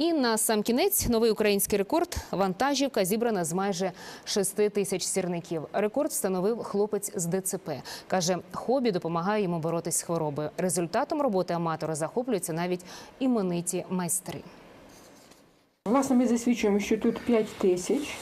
І на сам кінець новий український рекорд. Вантажівка зібрана з майже 6 тисяч сірників. Рекорд встановив хлопець з ДЦП. Каже, хобі допомагає йому боротись з хворобою. Результатом роботи аматора захоплюються навіть імениті майстри. Власне, ми засвідчуємо, що тут 5 тисяч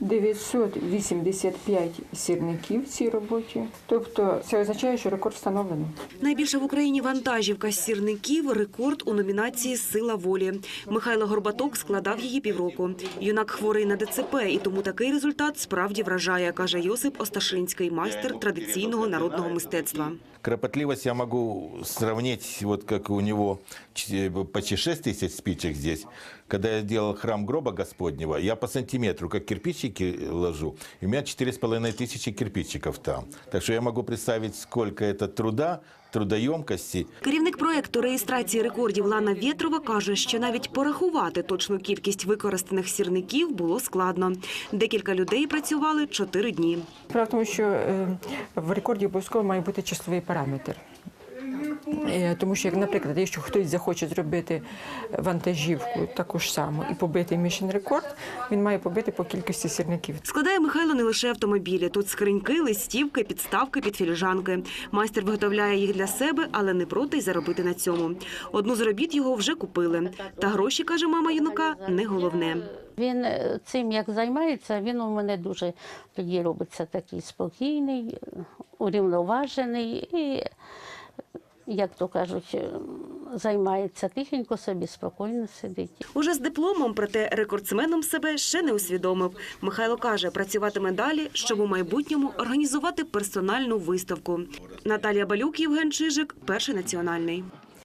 985 сірників в цій роботі. Тобто це означає, що рекорд встановлений. Найбільша в Україні вантажівка з сірників – рекорд у номінації «Сила волі». Михайло Горбаток складав її півроку. Юнак хворий на ДЦП, і тому такий результат справді вражає, каже Йосип Осташинський, майстер традиційного народного мистецтва. Кропотливость я могу сравнить, вот как у него ч- почти 6 тысяч спичек здесь. Когда я делал храм гроба Господнего, я по сантиметру, как кирпичики ложу, и у меня 4,5 тысячи кирпичиков там. Так что я могу представить, сколько это труда, трудоемкости. Керівник проекту реєстрації рекордів Лана Вєтрова каже, що навіть порахувати точну кількість використаних сірників було складно. Декілька людей працювали чотири дні. Справа в тому, що е, в рекорді обов'язково має бути часовий параметр. Е, Тому що, як, наприклад, якщо хтось захоче зробити вантажівку таку ж саму і побити мішен рекорд, він має побити по кількості сірників. Складає Михайло не лише автомобілі. Тут скриньки, листівки, підставки під філіжанки. Майстер виготовляє їх для себе, але не проти й заробити на цьому. Одну з робіт його вже купили. Та гроші, каже мама юнака, не головне. Він е, цим як займається, він у мене дуже тоді робиться такий спокійний, е, урівноважений і, як то кажуть, е, займається тихенько собі, спокійно сидить. Уже з дипломом, проте рекордсменом себе ще не усвідомив. Михайло каже, працюватиме далі, щоб у майбутньому організувати персональну виставку. Наталія Балюк, Євген Чижик, перший національний.